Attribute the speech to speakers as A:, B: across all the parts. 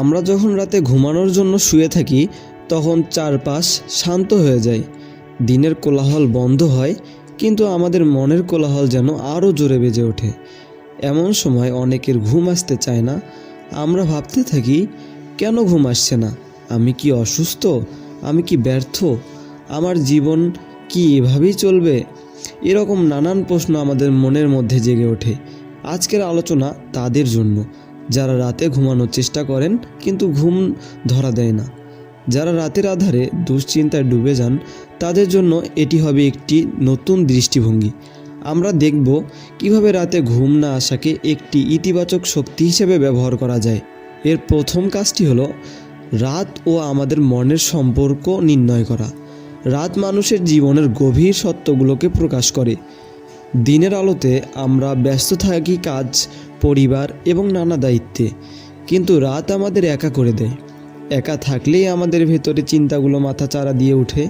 A: আমরা যখন রাতে ঘুমানোর জন্য শুয়ে থাকি, তখন চারপাশ শান্ত হয়ে যায়। দিনের কোলাহল বন্ধ হয়, কিন্তু আমাদের মনের কোলাহল যেন আরও জোরে বেজে ওঠে। এমন সময় অনেকের ঘুম আসতে চায় না। আমরা ভাবতে থাকি, কেন ঘুম আসছে না? আমি কি অসুস্থ? আমি কি ব্যর্থ? আমার জীবন কি এভাবেই চলবে? এরকম নানান প্রশ্ন আমাদের মনের মধ্যে জেগে ওঠে। আজকের আলোচনা তাদের জন্য। যারা রাতে ঘুমানোর চেষ্টা করেন কিন্তু ঘুম ধরা দেয় না। যারা রাতের আধারে দুশ্চিন্তায় ডুবে যান, তাদের জন্য এটি হবে একটি নতুন দৃষ্টিভঙ্গি। আমরা দেখব কীভাবে রাতে ঘুম না আসাকে একটি ইতিবাচক শক্তি হিসেবে ব্যবহার করা যায়। এর প্রথম কাজটি হলো রাত ও আমাদের মনের সম্পর্ক নির্ণয় করা। রাত মানুষের জীবনের গভীর সত্যগুলোকে প্রকাশ করে। দিনের আলোতে আমরা ব্যস্ত থাকি কাজ, পরিবার এবং নানা দায়িত্বে। কিন্তু রাত আমাদের একা করে দেয়। একা থাকলেই আমাদের ভেতরে চিন্তাগুলো মাথা চারা দিয়ে ওঠে।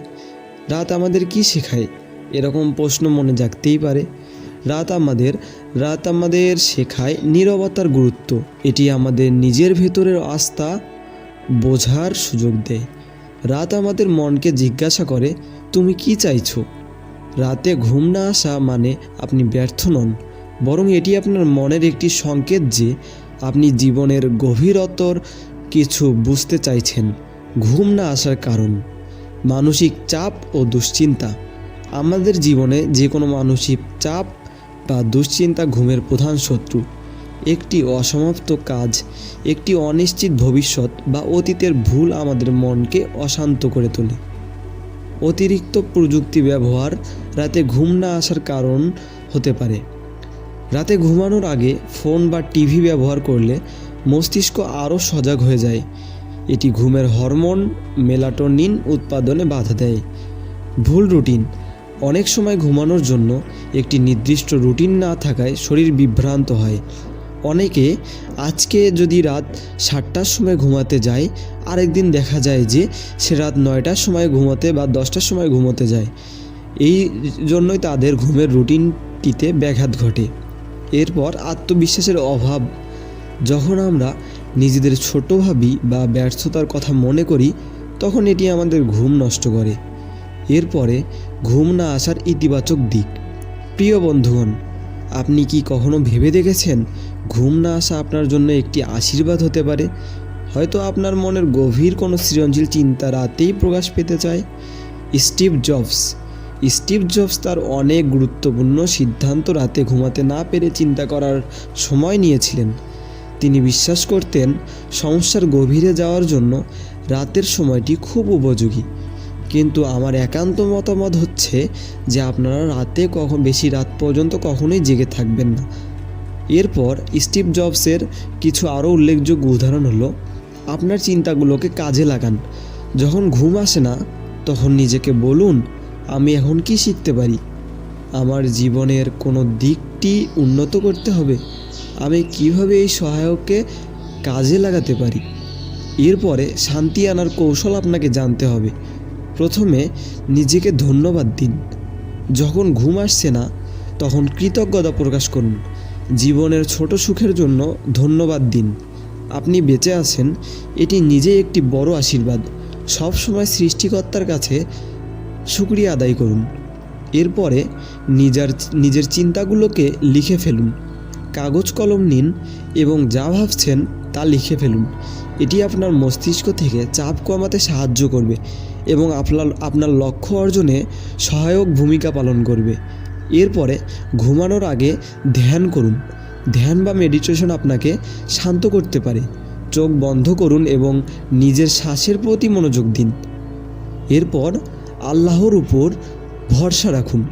A: রাত আমাদের কি শেখায়? এরকম প্রশ্ন মনে জাগতেই পারে। রাত আমাদের রাত আমাদের শেখায় নীরবতার গুরুত্ব। এটি আমাদের নিজের ভেতরের আস্থা বোঝার সুযোগ দেয়। রাত আমাদের মনকে জিজ্ঞাসা করে, তুমি কি চাইছো? রাতে ঘুম না আসা মানে আপনি ব্যর্থ নন। বরং এটি আপনার মনের একটি সংকেত যে আপনি জীবনের গভীরতর কিছু বুঝতে চাইছেন, ঘুম না আসার কারণ। মানসিক চাপ ও দুশ্চিন্তা। আমাদের জীবনে যে কোনো মানসিক চাপ বা দুশ্চিন্তা ঘুমের প্রধান শত্রু। একটি অসমাপ্ত কাজ, একটি অনিশ্চিত ভবিষ্যৎ বা অতীতের ভুল আমাদের মনকে অশান্ত করে তোলে। অতিরিক্ত প্রযুক্তি ব্যবহার রাতে ঘুম না আসার কারণ হতে পারে। রাতে ঘুমানোর আগে ফোন বা টিভি ব্যবহার করলে মস্তিষ্ক আরও সজাগ হয়ে যায়। এটি ঘুমের হরমোন, মেলাটোনিন উৎপাদনে বাধা দেয়। ভুল রুটিন। অনেক সময় ঘুমানোর জন্য একটি নির্দিষ্ট রুটিন না থাকায় শরীর বিভ্রান্ত হয়। অনেকে আজকে যদি রাত সাতটার সময় ঘুমাতে যায়, আরেকদিন দেখা যায় যে সে রাত নয়টার সময় ঘুমোতে বা দশটার সময় ঘুমোতে যায়। এই জন্যই তাদের ঘুমের রুটিনটিতে ব্যাঘাত ঘটে। এরপর আত্মবিশ্বাসের অভাব। যখন আমরা নিজেদের ছোট ভাবি বা ব্যর্থতার কথা মনে করি, তখন এটি আমাদের ঘুম নষ্ট করে। এরপরে ঘুম না আসার ইতিবাচক দিক। প্রিয় বন্ধুগণ, আপনি কি কখনো ভেবে দেখেছেন ঘুম না আসা আপনার জন্য একটি আশীর্বাদ হতে পারে। হয়তো আপনার মনের গভীর কোনো সৃজনশীল চিন্তা রাতেই প্রকাশ পেতে চায়। Steve jobs. স্টিভ জবস তার অনেক গুরুত্বপূর্ণ সিদ্ধান্ত রাতে ঘুমাতে না পেরে চিন্তা করার সময় নিয়েছিলেন। তিনি বিশ্বাস করতেন সমস্যার গভীরে যাওয়ার জন্য রাতের সময়টি খুব উপযোগী। কিন্তু আমার একান্ত মতামত হচ্ছে যে আপনারা রাতে কখন, বেশি রাত পর্যন্ত কখনোই জেগে থাকবেন না। এরপর স্টিভ জবসের কিছু আরও উল্লেখযোগ্য উদাহরণ হলো, আপনার চিন্তাগুলোকে কাজে লাগান। যখন ঘুম আসে না, তখন নিজেকে বলুন, আমি এখন কি শিখতে পারি? আমার জীবনের কোনো দিকটি উন্নত করতে হবে? আমি কীভাবে এই সহায়ককে কাজে লাগাতে পারি এরপরে শান্তি আনার কৌশল আপনাকে জানতে হবে। প্রথমে নিজেকে ধন্যবাদ দিন। যখন ঘুম আসছে না, তখন কৃতজ্ঞতা প্রকাশ করুন। জীবনের ছোট সুখের জন্য ধন্যবাদ দিন। আপনি বেঁচে আছেন, এটি নিজেই একটি বড় আশীর্বাদ। সব সময় সৃষ্টিকর্তার কাছে শুক্রিয়া আদায় করুন। এরপরে নিজের নিজের চিন্তাগুলোকে লিখে ফেলুন। কাগজ কলম নিন এবং যা ভাবছেন তা লিখে ফেলুন। এটি আপনার মস্তিষ্ক থেকে চাপ কমাতে সাহায্য করবে এবং আপনার আপনার লক্ষ্য অর্জনে সহায়ক ভূমিকা পালন করবে। এরপরে ঘুমানোর আগে ধ্যান করুন। ধ্যান বা মেডিটেশন আপনাকে শান্ত করতে পারে। চোখ বন্ধ করুন এবং নিজের শ্বাসের প্রতি মনোযোগ দিন। এরপর আল্লাহর উপর ভরসা রাখুন।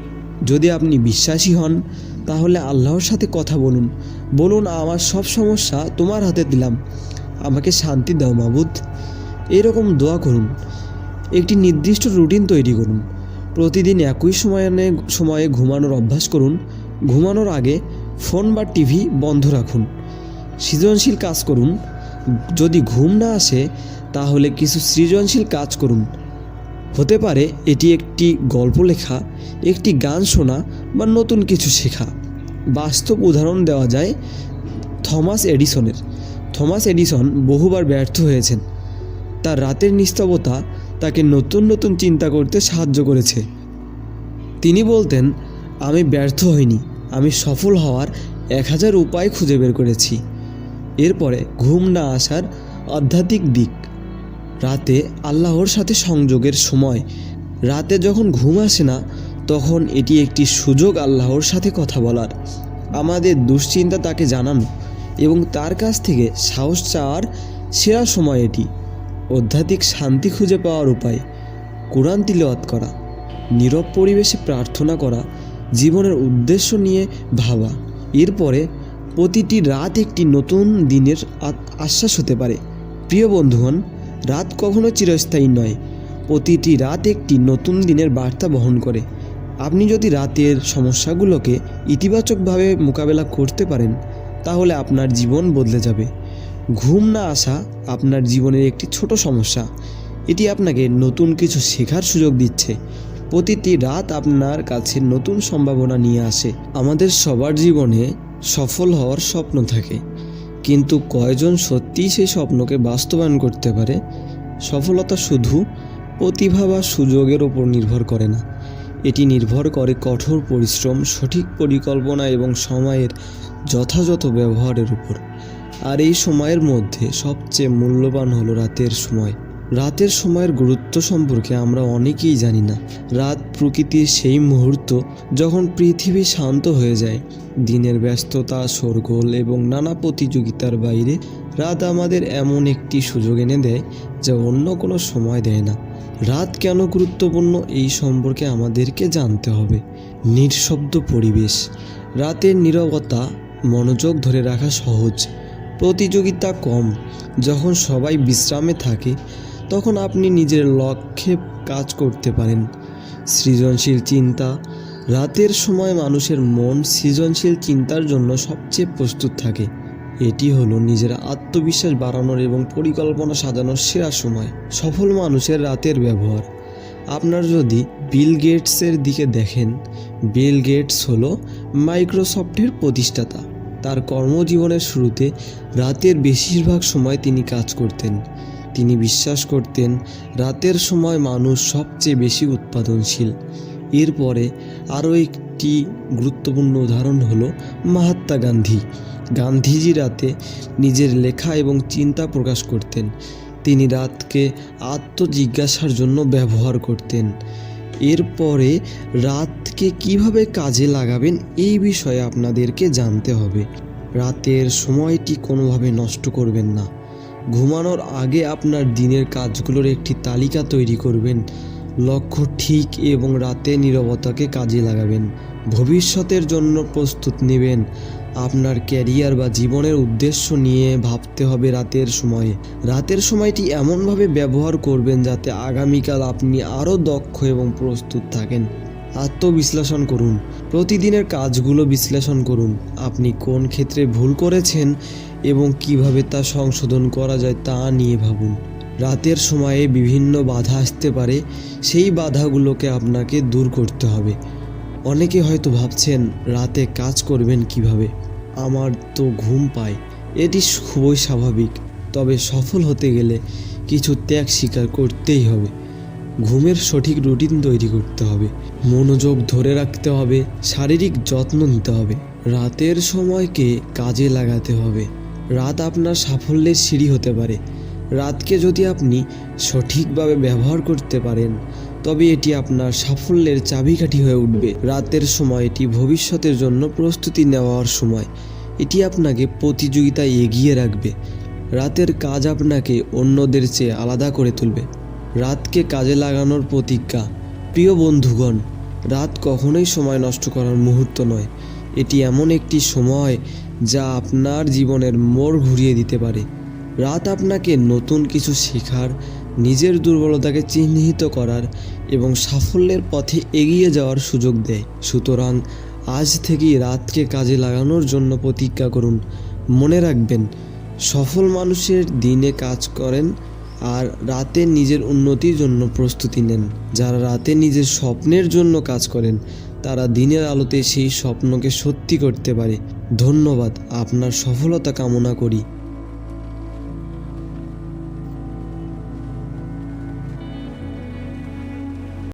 A: যদি আপনি বিশ্বাসী হন, তাহলে আল্লাহর সাথে কথা বলুন। বলুন, আমার সব সমস্যা তোমার হাতে দিলাম। আমাকে শান্তি দাও মাবুদ। এরকম দোয়া করুন। একটি নির্দিষ্ট রুটিন তৈরি করুন। প্রতিদিন একই সময়ে সময়ে ঘুমানোর অভ্যাস করুন। ঘুমানোর আগে ফোন বা টিভি বন্ধ রাখুন। সৃজনশীল কাজ করুন। যদি ঘুম না আসে, তাহলে কিছু সৃজনশীল কাজ করুন। হতে পারে এটি একটি গল্প লেখা, একটি গান শোনা বা নতুন কিছু শেখা। বাস্তব উদাহরণ দেওয়া যায় থমাস এডিসনের। থমাস এডিসন বহুবার ব্যর্থ হয়েছেন। তার রাতের নিস্তবতা তাকে নতুন নতুন চিন্তা করতে সাহায্য করেছে। তিনি বলতেন, আমি ব্যর্থ হইনি, আমি সফল হওয়ার এক হাজার উপায় খুঁজে বের করেছি। এরপরে ঘুম না আসার আধ্যাত্মিক দিক। রাতে আল্লাহর সাথে সংযোগের সময়। রাতে যখন ঘুম আসে না, তখন এটি একটি সুযোগ আল্লাহর সাথে কথা বলার। আমাদের দুশ্চিন্তা তাকে জানানো এবং তার কাছ থেকে সাহস চাওয়ার সেরা সময় এটি। আধ্যাত্মিক শান্তি খুঁজে পাওয়ার উপায়, কোরআন তিলওয়াত করা, নীরব পরিবেশে প্রার্থনা করা, জীবনের উদ্দেশ্য নিয়ে ভাবা। এরপরে প্রতিটি রাত একটি নতুন দিনের আশ্বাস হতে পারে। প্রিয় বন্ধুগণ, রাত কখনো চিরস্থায়ী নয়। প্রতিটি রাত একটি নতুন দিনের বার্তা বহন করে। আপনি যদি রাতের সমস্যাগুলোকে ইতিবাচকভাবে মোকাবেলা করতে পারেন, তাহলে আপনার জীবন বদলে যাবে। ঘুম না আসা আপনার জীবনের একটি ছোট সমস্যা। এটি আপনাকে নতুন কিছু শেখার সুযোগ দিচ্ছে। প্রতিটি রাত আপনার কাছে নতুন সম্ভাবনা নিয়ে আসে। আমাদের সবার জীবনে সফল হওয়ার স্বপ্ন থাকে। কিন্তু কয়জন সত্যিই সেই স্বপ্নকে বাস্তবায়ন করতে পারে? সফলতা শুধু প্রতিভা বা সুযোগের ওপর নির্ভর করে না। এটি নির্ভর করে কঠোর পরিশ্রম, সঠিক পরিকল্পনা এবং সময়ের যথাযথ ব্যবহারের উপর। আর এই সময়ের মধ্যে সবচেয়ে মূল্যবান হলো রাতের সময়। রাতের সময়ের গুরুত্ব সম্পর্কে আমরা অনেকেই জানি না। রাত প্রকৃতির সেই মুহূর্ত যখন পৃথিবী শান্ত হয়ে যায়, দিনের ব্যস্ততা, শোরগোল এবং নানা প্রতিযোগিতার বাইরে রাত আমাদের এমন একটি সুযোগ এনে দেয় যা অন্য কোনো সময় দেয় না। রাত কেন গুরুত্বপূর্ণ এই সম্পর্কে আমাদেরকে জানতে হবে। নিঃশব্দ পরিবেশ, রাতের নীরবতা, মনোযোগ ধরে রাখা সহজ। প্রতিযোগিতা কম। যখন সবাই বিশ্রামে থাকে, তখন আপনি নিজের লক্ষ্যে কাজ করতে পারেন। সৃজনশীল চিন্তা। রাতের সময় মানুষের মন সৃজনশীল চিন্তার জন্য সবচেয়ে প্রস্তুত থাকে। এটি হলো নিজের আত্মবিশ্বাস বাড়ানোর এবং পরিকল্পনা সাজানোর সেরা সময়। সফল মানুষের রাতের ব্যবহার। আপনার যদি বিল গেটসের দিকে দেখেন, বিল গেটস হলো মাইক্রোসফটের প্রতিষ্ঠাতা। তার কর্মজীবনের শুরুতে রাতের বেশিরভাগ সময় তিনি কাজ করতেন। তিনি বিশ্বাস করতেন, রাতের সময় মানুষ সবচেয়ে বেশি উৎপাদনশীল। এরপরে আরও একটি গুরুত্বপূর্ণ উদাহরণ হলো মহাত্মা গান্ধী। গান্ধীজি রাতে নিজের লেখা এবং চিন্তা প্রকাশ করতেন। তিনি রাতকে আত্মজিজ্ঞাসার জন্য ব্যবহার করতেন। এরপরে রাতকে কীভাবে কাজে লাগাবেন এই বিষয়ে আপনাদেরকে জানতে হবে। রাতের সময়টি কোনোভাবে নষ্ট করবেন না। ঘুমানোর আগে আপনার দিনের কাজগুলোর একটি তালিকা তৈরি করবেন। লক্ষ্য ঠিক এবং রাতে নীরবতাকে কাজে লাগাবেন। ভবিষ্যতের জন্য প্রস্তুত নেবেন। আপনার ক্যারিয়ার বা জীবনের উদ্দেশ্য নিয়ে ভাবতে হবে রাতের সময়ে। রাতের সময়টি এমনভাবে ব্যবহার করবেন যাতে আগামীকাল আপনি আরও দক্ষ এবং প্রস্তুত থাকেন। আত্মবিশ্লেষণ করুন। প্রতিদিনের কাজগুলো বিশ্লেষণ করুন। আপনি কোন ক্ষেত্রে ভুল করেছেন এবং কীভাবে তা সংশোধন করা যায় তা নিয়ে ভাবুন। রাতের সময়ে বিভিন্ন বাধা আসতে পারে, সেই বাধাগুলোকে আপনাকে দূর করতে হবে। অনেকে হয়তো ভাবছেন, রাতে কাজ করবেন কীভাবে? আমার তো ঘুম পায়, এটি খুবই স্বাভাবিক। তবে সফল হতে গেলে কিছু ত্যাগ স্বীকার করতেই হবে। ঘুমের সঠিক রুটিন তৈরি করতে হবে। মনোযোগ ধরে রাখতে হবে, শারীরিক যত্ন নিতে হবে। রাতের সময়কে কাজে লাগাতে হবে। রাত আপনার সাফল্যের সিঁড়ি হতে পারে। রাতকে যদি আপনি সঠিকভাবে ব্যবহার করতে পারেন, তবে এটি আপনার সাফল্যের চাবিকাঠি হয়ে উঠবে। রাতের সময় এটি ভবিষ্যতের জন্য প্রস্তুতি নেওয়ার সময়। এটি আপনাকে প্রতিযোগিতায় এগিয়ে রাখবে। রাতের কাজ আপনাকে অন্যদের চেয়ে আলাদা করে তুলবে। রাতকে কাজে লাগানোর প্রতিজ্ঞা। প্রিয় বন্ধুগণ, রাত কখনোই সময় নষ্ট করার মুহূর্ত নয়। এটি এমন একটি সময় যা আপনার জীবনের মোড় ঘুরিয়ে দিতে পারে। রাত আপনাকে নতুন কিছু শেখার, নিজের দুর্বলতাকে চিহ্নিত করার এবং সাফল্যের পথে এগিয়ে যাওয়ার সুযোগ দেয়। সুতরাং আজ থেকেই রাতকে কাজে লাগানোর জন্য প্রতিজ্ঞা করুন। মনে রাখবেন, সফল মানুষের দিনে কাজ করেন আর রাতে নিজের উন্নতির জন্য প্রস্তুতি নেন। যারা রাতে নিজের স্বপ্নের জন্য কাজ করেন, তারা দিনের আলোতে সেই স্বপ্নকে সত্যি করতে পারে। ধন্যবাদ, আপনার সফলতা কামনা করি।